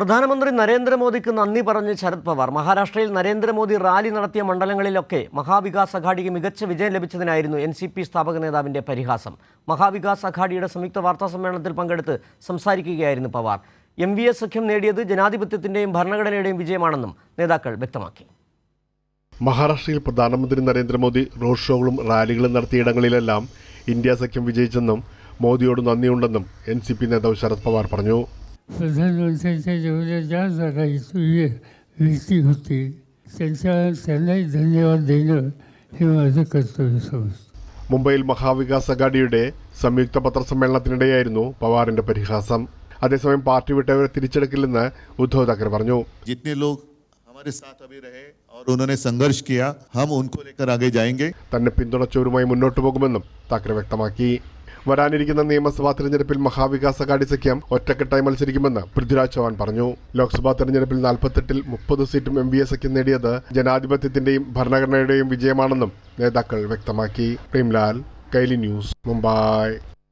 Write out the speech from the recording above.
പ്രധാനമന്ത്രി നരേന്ദ്രമോദിക്ക് നന്ദി പറഞ്ഞ് ശരത് പവാർ. മഹാരാഷ്ട്രയിൽ നരേന്ദ്രമോദി റാലി നടത്തിയ മണ്ഡലങ്ങളിലൊക്കെ മഹാവികാസ് അഘാഡിക്ക് മികച്ച വിജയം ലഭിച്ചതിനായിരുന്നു എൻ സി പി സ്ഥാപക നേതാവിന്റെ പരിഹാസം. മഹാവികാസ് അഘാഡിയുടെ സംയുക്ത വാർത്താ സമ്മേളനത്തിൽ പങ്കെടുത്ത് സംസാരിക്കുകയായിരുന്നു പവാർ. എം വി എസ് സഖ്യം നേടിയത് ജനാധിപത്യത്തിന്റെയും ഭരണഘടനയുടെയും വിജയമാണെന്നും നേതാക്കൾ വ്യക്തമാക്കി. മഹാരാഷ്ട്രയിൽ പ്രധാനമന്ത്രി നരേന്ദ്രമോദി റോഡ് ഷോകളും റാലികളും നടത്തിയിടങ്ങളിലെല്ലാം ഇന്ത്യ സഖ്യം വിജയിച്ചെന്നും മോദിയോട് നന്ദിയുണ്ടെന്നും എൻ സി പി നേതാവ് ശരത് പവാർ പറഞ്ഞു. प्रधानमंत्र्यांच्या जेवढ्या ज्या जागा ये व्यक्ती होती त्यांच्या त्यांनाही धन्यवाद देणं हे माझं कर्तव्य समजतं മുംബൈയിൽ മഹാവികാസ് അഘാഡിയുടെ സംയുക്ത പത്രസമ്മേളനത്തിനിടെയായിരുന്നു പവാറിന്റെ പരിഹാസം അതേസമയം പാർട്ടി വിട്ടവരെ തിരിച്ചെടുക്കില്ലെന്ന് ഉദ്ധവ് താക്കറെ പറഞ്ഞു जितने लोग हमारे साथ अभी रहे और उन्होंने संघर्ष किया हम उनको लेकर आगे जाएंगे തന്നെ പിന്തുണച്ചവരുമായി മുന്നോട്ടു പോകുമെന്നും താക്കറെ വ്യക്തമാക്കി വരാനിരിക്കുന്ന നിയമസഭാ തെരഞ്ഞെടുപ്പിൽ മഹാവികാസ് അഘാഡി സഖ്യം ഒറ്റക്കെട്ടായി മത്സരിക്കുമെന്ന് പൃഥ്വിരാജ് ചൗഹാൻ പറഞ്ഞു ലോക്സഭാ തെരഞ്ഞെടുപ്പിൽ നാൽപ്പത്തെട്ടിൽ മുപ്പത് സീറ്റും എം ബി എ സഖ്യം നേടിയത് ജനാധിപത്യത്തിന്റെയും ഭരണഘടനയുടെയും വിജയമാണെന്നും നേതാക്കൾ വ്യക്തമാക്കി പ്രേംലാൽ കൈലി ന്യൂസ് മുംബൈ